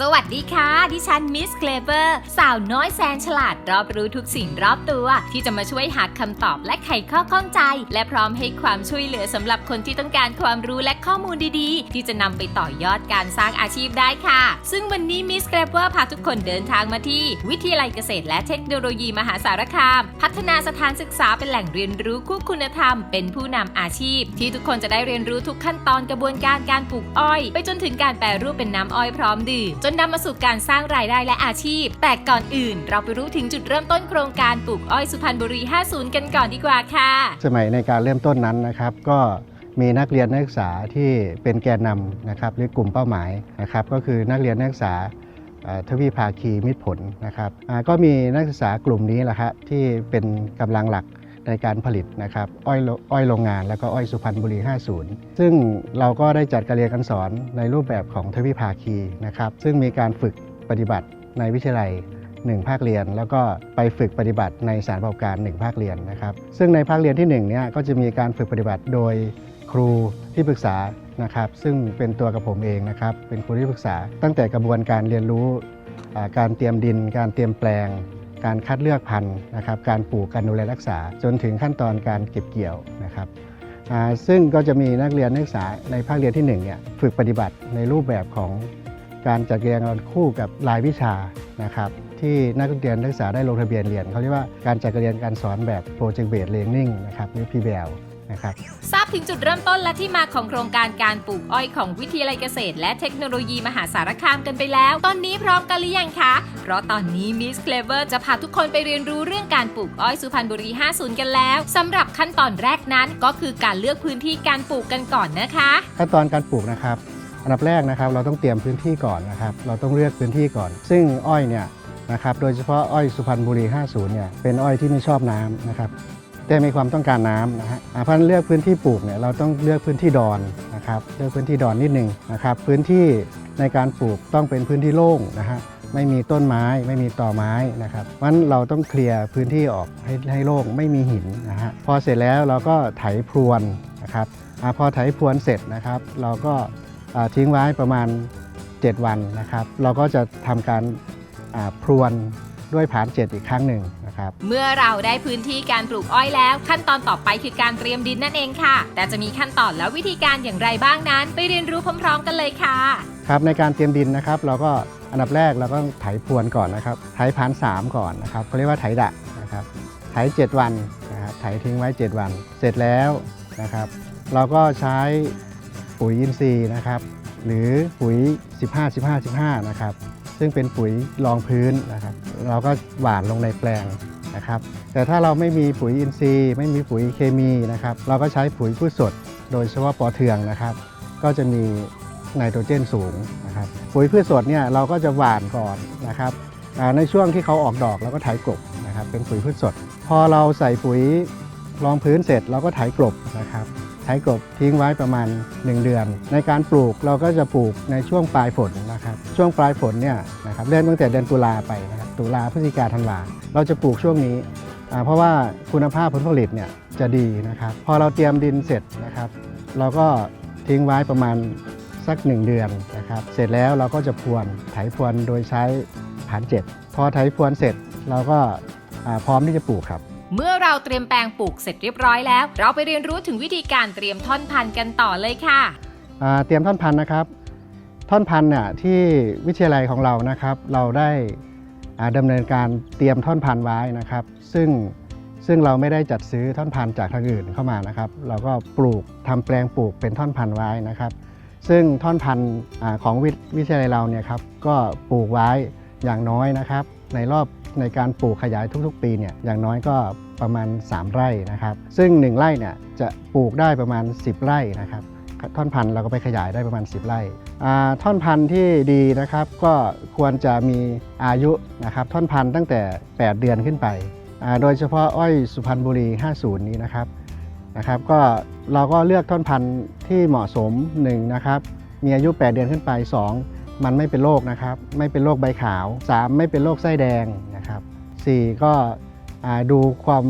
สวัสดีค่ะ ดิฉันมิสเคลเ e อร์สาวน้อยแสนฉลาดรอบรู้ทุกสิ่งรอบตัว ที่จะมาช่วยหาคำตอบและไขข้อข้องใจ และพร้อมให้ความช่วยเหลือสำหรับคนที่ต้องการความรู้และข้อมูลดีๆ ที่จะนำไปต่อยอดการสร้างอาชีพได้ค่ะ ซึ่งวันนี้มิสเคลเ e อร์พาทุกคนเดินทางมาที่ วิทยาลัยเกษตรและเทคโนโลยีมหาสารคาม พัฒนาสถานศึกษาเป็นแหล่งเรียนรู้คู่คุณธรรม เป็นผู้นำอาชีพ ที่ทุกคนจะได้เรียนรู้ทุกขั้นตอนกระบวนการการปลูกอ้อย ไปจนถึงการแปรรูปเป็นน้ำอ้อยพร้อมดื่มนนำมาสู่การสร้างรายได้และอาชีพ แต่ก่อนอื่น เราไปรู้ถึงจุดเริ่มต้นโครงการปลูกอ้อยสุพรรณบุรี 50 กันก่อนดีกว่าค่ะ สมัยในการเริ่มต้นนั้นนะครับ ก็มีนักเรียนนักศึกษาที่เป็นแกนนำนะครับหรือกลุ่มเป้าหมายนะครับ ก็คือนักเรียนนักศึกษาทวีภาคีมิตรผลนะครับก็มีนักศึกษากลุ่มนี้แหละครับที่เป็นกำลังหลัก ในการผลิตนะครับอ้อยอ้อยโรงงานแล้วก็อ้อยสุพรรณบุรี 50 ซึ่งเราก็ได้จัดการเรียนการสอนในรูปแบบของทวีภาคีนะครับ ซึ่งมีการฝึกปฏิบัติในวิทยาลัย 1 ภาคเรียน แล้วก็ไปฝึกปฏิบัติในสถารประกอบการ 1 ภาคเรียนนะครับ ซึ่งในภาคเรียนที่1เนี่ยก็จะมีการฝึกปฏิบัติโดยครูที่ปรึกษานะครับซึ่งเป็นตัวกับผมเองนะครับเป็นครูที่ปรึกษา ตั้งแต่กระบวนการเรียนรู้การเตรียมดิน การเตรียมแปลง การคัดเลือกพันธุ์นะครับการปลูกการดูแลรักษา จนถึงขั้นตอนการเก็บเกี่ยวนะครับซึ่งก็จะมีนักเรียนนักศึกษาในภาคเรียนที่1เนี่ยฝึกปฏิบัติในรูปแบบของการจัดเรียนการคู่กับรายวิชานะครับที่นักเรียนนักศึกษาได้ลงทะเบียนเรียนเขาเรียกว่าการจัดการเรียนการสอนแบบ Project Based Learning นะครับหรือ PBL นะครับทราบถึงจุดเริ่มต้นและที่มาของโครงการการปลูกอ้อยของวิทยาลัยเกษตร และเทคโนโลยีมหาสารคามกันไปแล้ว ตอนนี้พร้อมกันหรือยังคะ เพราะตอนนี้มิสเคลเ e อร์จะพาทุกคนไปเรียนรู้เรื่องการปลูกอ้อยสุพรรณบุรี 50 กันแล้วสำหรับขั้นตอนแรกนั้นก็คือการเลือกพื้นที่การปลูกกันก่อนนะคะ ขั้นตอนการปลูกนะครับอันดับแรกนะครับเราต้องเตรียมพื้นที่ก่อนนะครับ เราต้องเลือกพื้นที่ก่อน ซึ่งอ้อยเนี่ยนะครับโดยเฉพาะอ้อยสุพรรณบุรี 50 เนี่ยเป็นอ้อยที่ไม่ชอบน้ำนะครับ แต่มีความต้องการน้ำนะฮะอ่าเพราะฉะนั้นเลือกพื้นที่ปลูกเนี่ยเราต้องเลือกพื้นที่ดอนนะครับเลือกพื้นที่ดอนนิดนึงนะครับพื้นที่ในการปลูกต้องเป็นพื้นที่โล่งนะฮะไม่มีต้นไม้ไม่มีต่อไม้นะครับเพราะฉะนั้นเราต้องเคลียร์พื้นที่ออกให้ให้โล่งไม่มีหินนะฮะพอเสร็จแล้วเราก็ไถพรวนนะครับอพอไถพรวนเสร็จนะครับ เราก็ทิ้งไว้ประมาณ 7 วันนะครับ เราก็จะทำการพรวนด้วยผานเจ็ดอีกครั้งหนึ่ง นะครับ เมื่อเราได้พื้นที่การปลูกอ้อยแล้ว ขั้นตอนต่อไปคือการเตรียมดินนั่นเองค่ะ แต่จะมีขั้นตอนและวิธีการอย่างไรบ้างนั้น ไปเรียนรู้พร้อม ๆ กันเลยค่ะ ครับในการเตรียมดินนะครับ เราก็อันดับแรกเราก็ไถพรวนก่อนนะครับ ไถผาน3ก่อนนะครับเขาเรียกว่าไถดะนะครับ ไถ 7 วันนะครับ ไถทิ้งไว้ 7 วัน เสร็จแล้วนะครับ เราก็ใช้ปุ๋ยอินทรีย์นะครับ หรือปุ๋ย 15 15 15 นะครับ ซึ่งเป็นปุ๋ยรองพื้นนะครับ เราก็หว่านลงในแปลงนะครับ แต่ถ้าเราไม่มีปุ๋ยอินทรีย์ ไม่มีปุ๋ยเคมีนะครับ เราก็ใช้ปุ๋ยพืชสด โดยเฉพาะปอเทืองนะครับ ก็จะมีไนโตรเจนสูงนะครับปุ๋ยพืชสดเนี่ยเราก็จะหว่านก่อนนะครับในช่วงที่เขาออกดอกเราก็ไถกลบนะครับ เป็นปุ๋ยพืชสด พอเราใส่ปุ๋ยรองพื้นเสร็จเราก็ไถกลบนะครับ ไถกบทิ้งไว้ประมาณ 1 เดือน ในการปลูกเราก็จะปลูกในช่วงปลายฝนนะครับช่วงปลายฝนเนี่ยนะครับเริ่มตั้งแต่เดือนตุลาไปนะครับตุลาพฤศจิกาธันวาเราจะปลูกช่วงนี้ เพราะว่าคุณภาพผลผลิตเนี่ยจะดีนะครับ พอเราเตรียมดินเสร็จนะครับ เราก็ทิ้งไว้ประมาณสัก 1 เดือนนะครับ เสร็จแล้วเราก็จะพรวนไถพรวนโดยใช้ผานเจ็ดพอไถพรวนเสร็จเราก็พร้อมที่จะปลูกครับ เมื่อเราเตรียมแปลงปลูกเสร็จเรียบร้อยแล้ว เราไปเรียนรู้ถึงวิธีการเตรียมท่อนพันธุ์กันต่อเลยค่ะ อ่าเตรียมท่อนพันธุ์นะครับ ท่อนพันธุ์เนี่ยที่วิทยาลัยของเรานะครับ เราได้อ่าดำเนินการเตรียมท่อนพันธุ์ไว้นะครับ ซึ่งซึ่งเราไม่ได้จัดซื้อท่อนพันธุ์จากทางอื่นเข้ามานะครับ เราก็ปลูกทำแปลงปลูกเป็นท่อนพันธุ์ไว้นะครับ ซึ่งท่อนพันธุ์อ่าของวิวิทยาลัยเราเนี่ยครับก็ปลูกไว้อย่างน้อยนะครับ ในรอบในการปลูกขยายทุก ๆ ปีเนี่ยอย่างน้อยก็ ประมาณ 3 ไร่นะครับ ซึ่ง 1 ไร่เนี่ยจะปลูกได้ประมาณ 10 ไร่นะครับ ท่อนพันธุ์เราก็ไปขยายได้ประมาณ 10 ไร่ท่อนพันธุ์ที่ดีนะครับก็ควรจะมีอายุนะครับท่อนพันธุ์ตั้งแต่ 8 เดือนขึ้นไปโดยเฉพาะอ้อยสุพรรณบุรี 50 นี้นะครับนะครับ ก็เราก็เลือกท่อนพันธุ์ที่เหมาะสม1นะครับมีอายุ 8 เดือนขึ้นไป 2 มันไม่เป็นโรคนะครับ ไม่เป็นโรคใบขาว 3 ไม่เป็นโรคไส้แดงนะครับ 4 ก็ ดูความ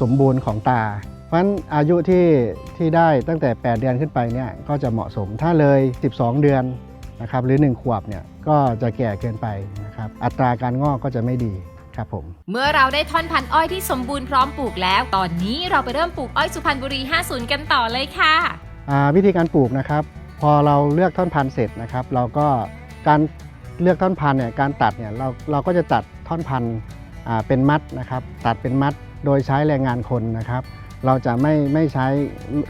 สมบูรณ์ของตา เพราะฉะนั้นอายุที่ที่ได้ตั้งแต่ 8 เดือนขึ้นไปเนี่ยก็จะเหมาะสมถ้าเลย 12 เดือนนะครับหรือ 1 ขวบเนี่ยก็ก็จะแก่เกินไปนะครับอัตราการงอกก็จะไม่ดีครับผมเมื่อเราได้ท่อนพันธุ์อ้อยที่สมบูรณ์พร้อมปลูกแล้ว ตอนนี้เราไปเริ่มปลูกอ้อยสุพรรณบุรี 50 กันต่อเลยค่ะอ่าวิธีการปลูกนะครับ พอเราเลือกท่อนพันธุ์เสร็จนะครับ เราก็การเลือกท่อนพันธุ์เนี่ยการตัดเนี่ยเราเราก็จะตัดท่อนพันธุ์อ่า เป็นมัดนะครับ ตัดเป็นมัดโดยใช้แรงงานคนนะครับ เราจะไม่ไม่ใช้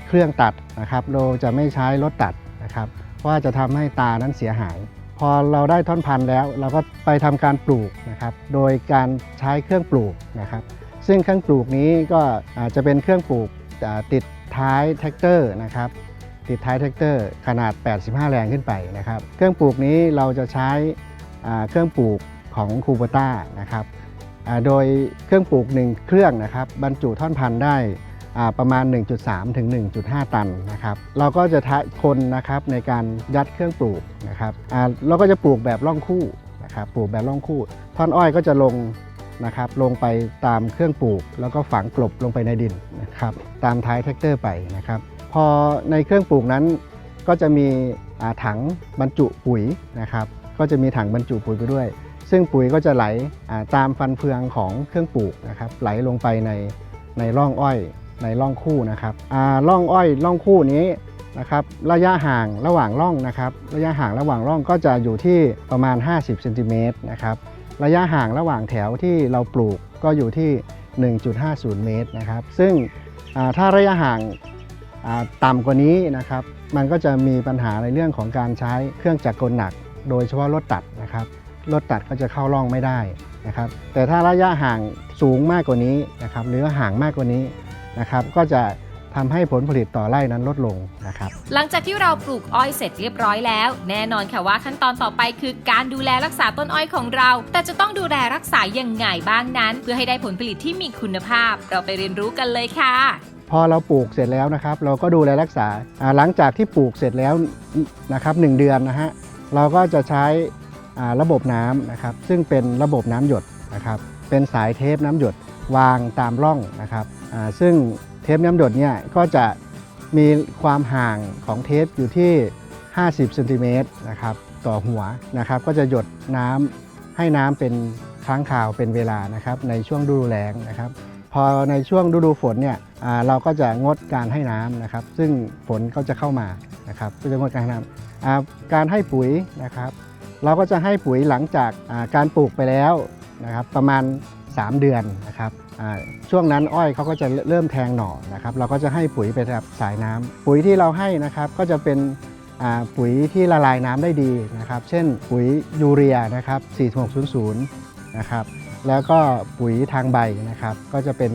เครื่องตัดนะครับ เราจะไม่ใช้รถตัดนะครับเพราะว่าจะทำให้ตานั้นเสียหาย พอเราได้ท่อนพันธุ์แล้ว เราก็ไปทำการปลูกนะครับ โดยการใช้เครื่องปลูกนะครับ ซึ่งเครื่องปลูกนี้ก็จะเป็นเครื่องปลูกติดท้ายแท็กเตอร์นะครับติดท้ายแท็กเตอร์ขนาด 85 แรงขึ้นไปนะครับ เครื่องปลูกนี้เราจะใช้เครื่องปลูกของคูโบต้านะครับ โดยเครื่องปลูก 1 เครื่องนะครับบรรจุท่อนพันธุ์ได้ประมาณ 1.3 ถึง 1.5 ตันนะครับ เราก็จะทะคนนะครับในการยัดเครื่องปลูกนะครับเราก็จะปลูกแบบร่องคู่นะครับปลูกแบบร่องคู่ ท่อนอ้อยก็จะลงนะครับลงไปตามเครื่องปลูก แล้วก็ฝังกลบลงไปในดินนะครับตามท้ายแท็กเตอร์ไปนะครับพอในเครื่องปลูกนั้นก็จะมีถังบรรจุปุ๋ยนะครับก็จะมีถังบรรจุปุ๋ยไปด้วย ซึ่งปุ๋ยก็จะไหลาตามฟันเฟืองของเครื่องปลูกนะครับไหลลงไปในในร่องอ้อยในร่องคู่นะครับร่องอ้อยร่องคู่นี้นะครับระยะห่างระหว่างร่องนะครับ ระยะห่างระหว่างร่องก็จะอยู่ที่ประมาณ 50เซนติเมตรนะครับระยะห่างระหว่างแถวที่เราปลูกก็อยู่ที่ 1.50 เมตรนะครับ ซึ่งถ้าระยะห่างาต่ำกว่านี้นะครับ มันก็จะมีปัญหาในเรื่องของการใช้เครื่องจักรกลหนัก โดยเฉพาะรถตัดนะครับ รถตัดก็จะเข้าร่องไม่ได้นะครับแต่ถ้าระยะห่างสูงมากกว่านี้นะครับหรือห่างมากกว่านี้นะครับก็จะทำให้ผลผลิตต่อไร่นั้นลดลงนะครับหลังจากที่เราปลูกอ้อยเสร็จเรียบร้อยแล้ว แน่นอนค่ะว่าขั้นตอนต่อไปคือการดูแลรักษาต้นอ้อยของเรา แต่จะต้องดูแลรักษายังไงบ้างนั้น เพื่อให้ได้ผลผลิตที่มีคุณภาพ เราไปเรียนรู้กันเลยค่ะ พอเราปลูกเสร็จแล้วนะครับ เราก็ดูแลรักษาอ่าหลังจากที่ปลูกเสร็จแล้วนะครับหนึ่งเดือนนะฮะเราก็จะใช้อ่า ระบบน้ำนะครับ ซึ่งเป็นระบบน้ำหยดนะครับ เป็นสายเทปน้ำหยดวางตามร่องนะครับ ซึ่งเทปน้ำหยดเนี่ยก็จะมีความห่างของเทปอยู่ที่ 50เซนติเมตรนะครับต่อหัวนะครับ ก็จะหยดน้ำให้น้ำเป็นครั้งคราวเป็นเวลานะครับในช่วงฤดูแล้งนะครับ พอในช่วงฤดูฝนเนี่ยเราก็จะงดการให้น้ำนะครับ ซึ่งฝนก็จะเข้ามานะครับก็จะงดการให้น้ำการให้ปุ๋ยนะครับ เราก็จะให้ปุ๋ยหลังจากการปลูกไปแล้วนะครับประมาณ 3 เดือนนะครับช่วงนั้นอ้อยเขาก็จะเริ่มแทงหน่อนะครับเราก็จะให้ปุ๋ยไปกับสายน้ำปุ๋ยที่เราให้นะครับก็จะเป็นปุ๋ยที่ละลายน้ำได้ดีนะครับ เช่นปุ๋ยยูเรียนะครับ4600นะครับแล้วก็ปุ๋ยทางใบนะครับก็จะเป็น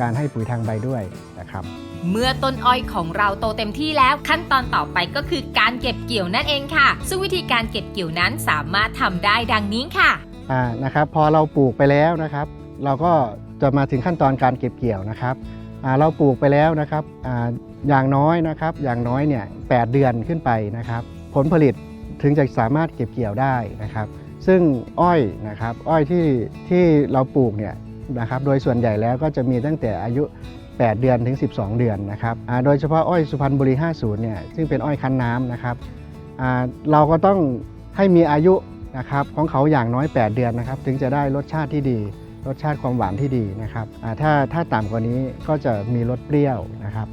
การให้ปุ๋ยทางใบด้วยนะครับ เมื่อต้นอ้อยของเราโตเต็มที่แล้วขั้นตอนต่อไปก็คือการเก็บเกี่ยวนั่นเองค่ะ ซึ่งวิธีการเก็บเกี่ยวนั้นสามารถทำได้ดังนี้ค่ะอ่านะครับ พอเราปลูกไปแล้วนะครับ เราก็จะมาถึงขั้นตอนการเก็บเกี่ยวนะครับอ่าเราปลูกไปแล้วนะครับอาอย่างน้อยนะครับ อย่างน้อยเนี่ยแเดือนขึ้นไปนะครับ ผลผลิตถึงจะสามารถเก็บเกี่ยวได้นะครับ ซึ่งอ้อยนะครับ อ้อยที่ที่เราปลูกเนี่ย นะครับ โดยส่วนใหญ่แล้วก็จะมีตั้งแต่อายุ 8 เดือนถึง 12 เดือนนะครับโดยเฉพาะอ้อยสุพรรณบุรี 50 เนี่ยซึ่งเป็นอ้อยคั้นน้ำนะครับเราก็ต้องให้มีอายุนะครับของเขาอย่างน้อย 8 เดือนนะครับ ถึงจะได้รสชาติที่ดี รสชาติความหวานที่ดีนะครับถ้าถ้าต่ำกว่านี้ก็จะมีรสเปรี้ยวนะครับ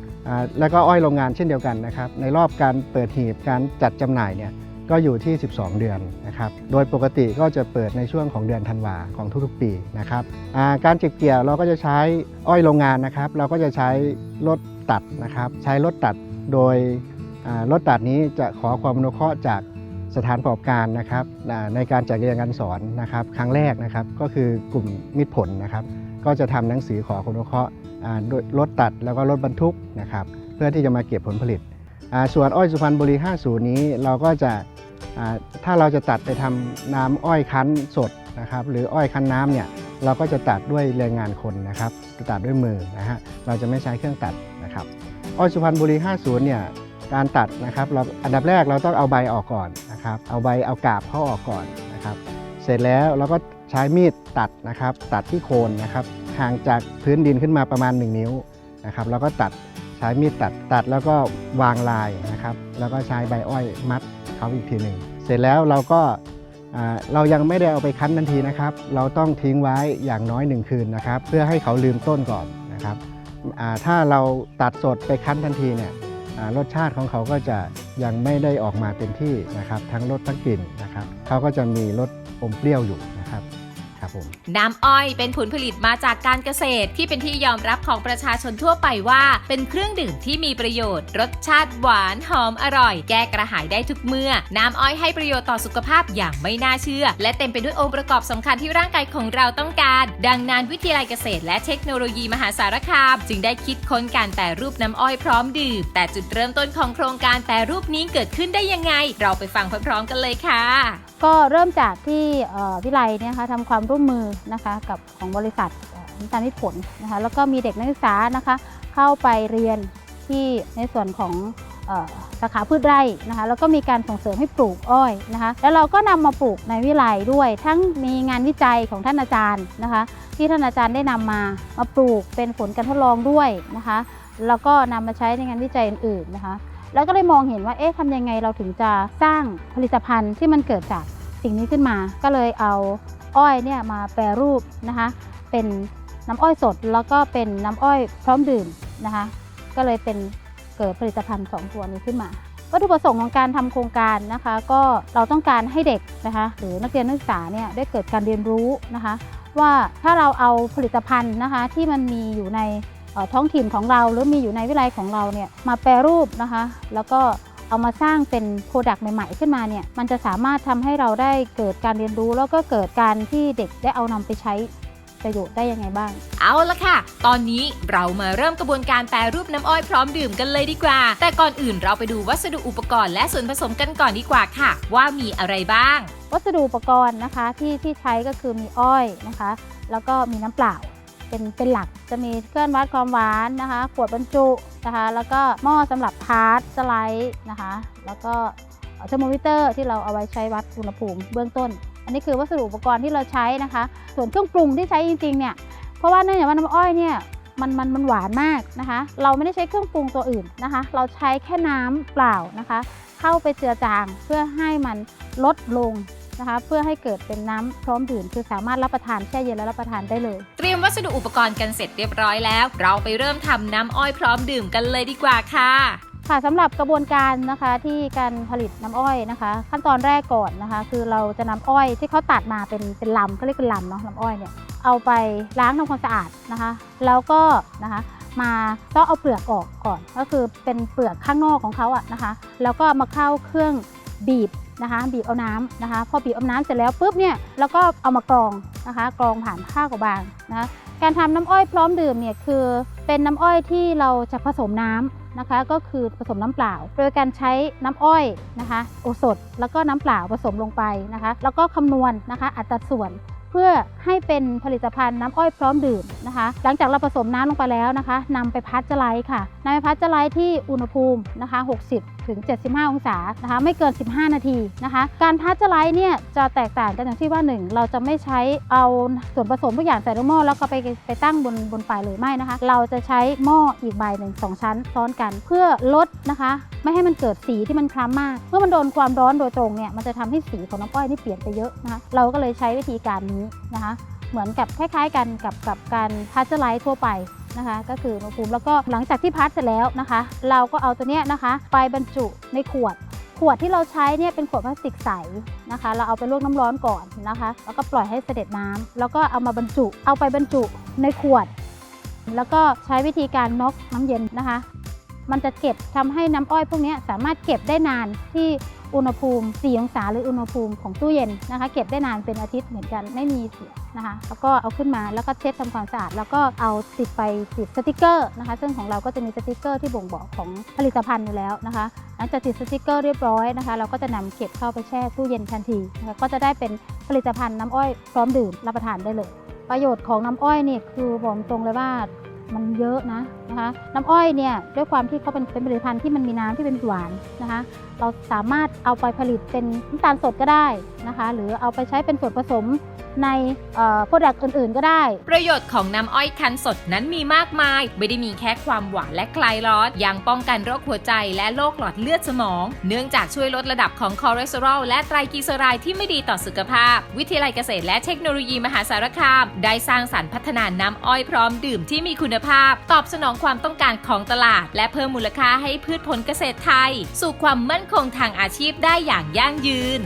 แล้วก็อ้อยโรงงานเช่นเดียวกันนะครับ ในรอบการเปิดหีบการจัดจำหน่ายเนี่ย ก็อยู่ที่ 12 เดือนนะครับ โดยปกติก็จะเปิดในช่วงของเดือนธันวาของทุกๆปีนะครับาการเก็บเกี่ยวเราก็จะใช้อ้อยโรงงานนะครับ เราก็จะใช้รถตัดนะครับ ใช้รถตัดโดยรถตัดนี้จะขอความอนุเคราะห์จากสถานประกอบการนะครับในการจัดเรียนการสอนนะครับ ครั้งแรกนะครับก็คือกลุ่มมิตรผลนะครับ ก็จะทำหนังสือขอความอนุเคราะห์โดยรถตัดแล้วก็รถบรรทุกนะครับ เพื่อที่จะมาเก็บผลผลิต ส่วนอ้อยสุพรรณบุรี 50 นี้เราก็จะถ้าเราจะตัดไปทำน้ำอ้อยคั้นสดนะครับ หรืออ้อยคั้นน้ำเนี่ยเราก็จะตัดด้วยแรงงานคนนะครับจะตัดด้วยมือนะฮะเราจะไม่ใช้เครื่องตัดนะครับ อ้อยสุพรรณบุรี 50 เนี่ยการตัดนะครับเราอันดับแรกเราต้องเอาใบออกก่อนนะครับเอาใบเอากาบเขาออกก่อนนะครับ เสร็จแล้วเราก็ใช้มีดตัดนะครับ ตัดที่โคนนะครับห่างจากพื้นดินขึ้นมาประมาณ 1 นิ้วนะครับ แล้วก็ตัด ใช้มีดตัดตัดแล้วก็วางลายนะครับ แล้วก็ใช้ใบอ้อยมัดเขาอีกทีหนึ่งเสร็จแล้วเราก็เรายังไม่ได้เอาไปคั้นทันทีนะครับ เราต้องทิ้งไว้อย่างน้อยหนึ่งคืนนะครับ เพื่อให้เขาลืมต้นก่อนนะครับถ้าเราตัดสดไปคั้นทันทีเนี่ยรสชาติของเขาก็จะยังไม่ได้ออกมาเต็มที่นะครับ ทั้งรสทั้งกลิ่นนะครับ เขาก็จะมีรสอมเปรี้ยวอยู่ ครับผมน้ำอ้อยเป็นผลผลิตมาจากการเกษตรที่เป็นที่ยอมรับของประชาชนทั่วไปว่า เป็นเครื่องดื่มที่มีประโยชน์ รสชาติหวานหอมอร่อย แก้กระหายได้ทุกเมื่อ น้ำอ้อยให้ประโยชน์ต่อสุขภาพอย่างไม่น่าเชื่อ และเต็มไปด้วยองค์ประกอบสำคัญที่ร่างกายของเราต้องการ ดังนั้นวิทยาลัยเกษตร และเทคโนโลยีมหาสารคาม จึงได้คิดค้นการแปรรูปน้ำอ้อยพร้อมดื่ม แต่จุดเริ่มต้นของโครงการแปรรูปนี้เกิดขึ้นได้ยังไง เราไปฟังพร้อมๆกันเลยค่ะก็เริ่มจากที่เอ่อวิไลเนี่ยคะทำความร่วมมือนะคะกับของบริษัทน้ำตาลมิผลนะคะแล้วก็มีเด็กนักศึกษานะคะเข้าไปเรียนที่ในส่วนของสาขาพืชไร่นะคะแล้วก็มีการส่งเสริมให้ปลูกอ้อยนะคะแล้วเราก็นำมาปลูกในวิไลด้วย ทั้งมีงานวิจัยของท่านอาจารย์นะคะที่ท่านอาจารย์ได้นำมามาปลูกเป็นผลการทดลองด้วยนะคะแล้วก็นำมาใช้ในงานวิจัยอื่นๆนะคะ แล้วก็เลยมองเห็นว่าเอ๊ะทำยังไงเราถึงจะสร้างผลิตภัณฑ์ที่มันเกิดจากสิ่งนี้ขึ้นมา ก็เลยเอาอ้อยเนี่ยมาแปรรูปนะคะเป็นน้ำอ้อยสดแล้วก็เป็นน้ำอ้อยพร้อมดื่มนะคะก็เลยเป็นเกิดผลิตภัณฑ์สองตัวนี้ขึ้นมาวัตถุประสงค์ของการทำโครงการนะคะ ก็เราต้องการให้เด็กนะคะ หรือนักเรียนนักศึกษาเนี่ยได้เกิดการเรียนรู้นะคะ ว่าถ้าเราเอาผลิตภัณฑ์นะคะที่มันมีอยู่ใน ท้องถิ่นของเราหรือมีอยู่ในวิไลของเราเนี่ยมาแปรรูปนะคะ แล้วก็เอามาสร้างเป็นโปรดักต์ใหม่ ๆ ขึ้นมาเนี่ยมันจะสามารถทำให้เราได้เกิดการเรียนรู้ แล้วก็เกิดการที่เด็กได้เอานำไปใช้ประโยชน์ได้ยังไงบ้าง เอาละค่ะ ตอนนี้เรามาเริ่มกระบวนการแปรรูปน้ำอ้อยพร้อมดื่มกันเลยดีกว่า แต่ก่อนอื่นเราไปดูวัสดุอุปกรณ์และส่วนผสมกันก่อนดีกว่าค่ะ ว่ามีอะไรบ้าง วัสดุอุปกรณ์นะคะที่ที่ใช้ก็คือมีอ้อยนะคะ แล้วก็มีน้ำเปล่า เป็นเป็นหลักจะมีเครื่องวัดความหวานนะคะขวดบรรจุนะคะ แล้วก็หม้อสำหรับพาร์ทสไลด์นะคะ แล้วก็เทอร์โมมิเตอร์ที่เราเอาไว้ใช้วัดอุณหภูมิเบื้องต้น อันนี้คือวัสดุอุปกรณ์ที่เราใช้นะคะ ส่วนเครื่องปรุงที่ใช้จริงๆเนี่ยเพราะว่าเนื่องจากว่าน้ำอ้อยเนี่ยมันมันมันหวานมากนะคะ เราไม่ได้ใช้เครื่องปรุงตัวอื่นนะคะ เราใช้แค่น้ำเปล่านะคะ เข้าไปเจือจางเพื่อให้มันลดลง นะคะ เพื่อให้เกิดเป็นน้ำพร้อมดื่มคือสามารถรับประทานแช่เย็นแล้วรับประทานได้เลย เตรียมวัสดุอุปกรณ์กันเสร็จเรียบร้อยแล้ว เราไปเริ่มทำน้ำอ้อยพร้อมดื่มกันเลยดีกว่าค่ะค่ะสำหรับกระบวนการนะคะที่การผลิตน้ำอ้อยนะคะ ขั้นตอนแรกก่อนนะคะ คือเราจะนำอ้อยที่เขาตัดมาเป็นเป็นลำเขาเรียกเป็นลำเนาะลำอ้อยเนี่ยเอาไปล้างทำความสะอาดนะคะ แล้วก็นะคะมาต้องเอาเปลือกออกก่อน ก็คือเป็นเปลือกข้างนอกของเขาอะนะคะ แล้วก็มาเข้าเครื่องบีบ นะคะบีบเอาน้ำนะคะ พอบีบเอาน้ำเสร็จแล้วปุ๊บเนี่ยแล้วก็เอามากรองนะคะกรองผ่านผ้ากบางนะะการทำน้ำอ้อยพร้อมดื่มเนี่ยคือเป็นน้ำอ้อยที่เราจะผสมน้ำนะคะก็คือผสมน้ำเปล่า โดยการใช้น้ำอ้อยนะคะโอสดแล้วก็น้ำเปล่าผสมลงไปนะคะ แล้วก็คำนวณนะคะอัตราส่วนเพื่อให้เป็นผลิตภัณฑ์น้ำอ้อยพร้อมดื่มนะคะ หลังจากเราผสมน้ำลงไปแล้วนะคะนำไปพัชไลค่ะนำไปพัชเจอร์ไลท์ที่อุณหภูมินะคะ 60 ถึง 75 องศานะคะไม่เกิน 15 นาทีนะคะ การพัชเจอร์ไลท์เนี่ยจะแตกต่างกันอย่างที่ว่า 1 เราจะไม่ใช้เอาส่วนผสมทุกอย่างใส่ลงหม้อแล้วก็ไปไปตั้งบนบนไฟเลยไม่นะคะ เราจะใช้หม้ออีกใบหนึ่งสองชั้นซ้อนกัน เพื่อลดนะคะ ไม่ให้มันเกิดสีที่มันคล้ำมากเมื่อมันโดนความร้อนโดยตรงเนี่ยมันจะทำให้สีของน้ำอ้อยนี่เปลี่ยนไปเยอะนะคะเราก็เลยใช้วิธีการนี้นะคะ เหมือนกับคล้าย ๆ กันกับกับการพาสเจอร์ไลท์ทั่วไป นะคะ ก็คืออุณหภูมิแล้วก็หลังจากที่พัสเสร็จแล้วนะคะ เราก็เอาตัวเนี้ยนะคะ ไปบรรจุในขวดขวดที่เราใช้เนี่ยเป็นขวดพลาสติกใสนะคะ เราเอาไปลวกน้ำร้อนก่อนนะคะ แล้วก็ปล่อยให้เสด็จน้ำแล้วก็เอามาบรรจุ เอาไปบรรจุในขวด แล้วก็ใช้วิธีการน็อกน้ำเย็นนะคะ มันจะเก็บทำให้น้ำอ้อยพวกนี้สามารถเก็บได้นานที่ อุณหภูมิ 4 องศาหรืออุณหภูมิของตู้เย็นนะคะ เก็บได้นานเป็นอาทิตย์เหมือนกันไม่มีเสียนะคะ แล้วก็เอาขึ้นมาแล้วก็เช็ดทำความสะอาด แล้วก็เอาติดไปติดสติกเกอร์นะคะ ซึ่งของเราก็จะมีสติกเกอร์ที่บ่งบอกของผลิตภัณฑ์อยู่แล้วนะคะหลังจากติดสติกเกอร์เรียบร้อยนะคะ เราก็จะนำเก็บเข้าไปแช่ตู้เย็นทันทีนะคะก็จะได้เป็นผลิตภัณฑ์น้ำอ้อยพร้อมดื่มรับประทานได้เลย ประโยชน์ของน้ำอ้อยนี่คือบอกตรงเลยว่ามันเยอะนะนะคะ น้ำอ้อยเนี่ยด้วยความที่เขาเป็นเป็นผลิตภัณฑ์ที่มันมีน้ำที่เป็นหวานนะคะ เราสามารถเอาไปผลิตเป็นน้ำตาลสดก็ได้นะคะ หรือเอาไปใช้เป็นส่วนผสมในโปรดักต์อื่น ๆ ก็ได้ ประโยชน์ของน้ำอ้อยคั้นสดนั้นมีมากมาย ไม่ได้มีแค่ความหวานและคลายร้อนยังป้องกันโรคหัวใจและโรคหลอดเลือดสมอง เนื่องจากช่วยลดระดับของคอเลสเตอรอลและไตรกลีเซอไรด์ที่ไม่ดีต่อสุขภาพ วิทยาลัยเกษตรและเทคโนโลยีมหาสารคาม ได้สร้างสรรค์พัฒนาน้ำอ้อยพร้อมดื่มที่มีคุณภาพ ตอบสนองความต้องการของตลาด และเพิ่มมูลค่าให้พืชผลเกษตรไทย สู่ความมั่นคงทางอาชีพได้อย่างยั่งยืน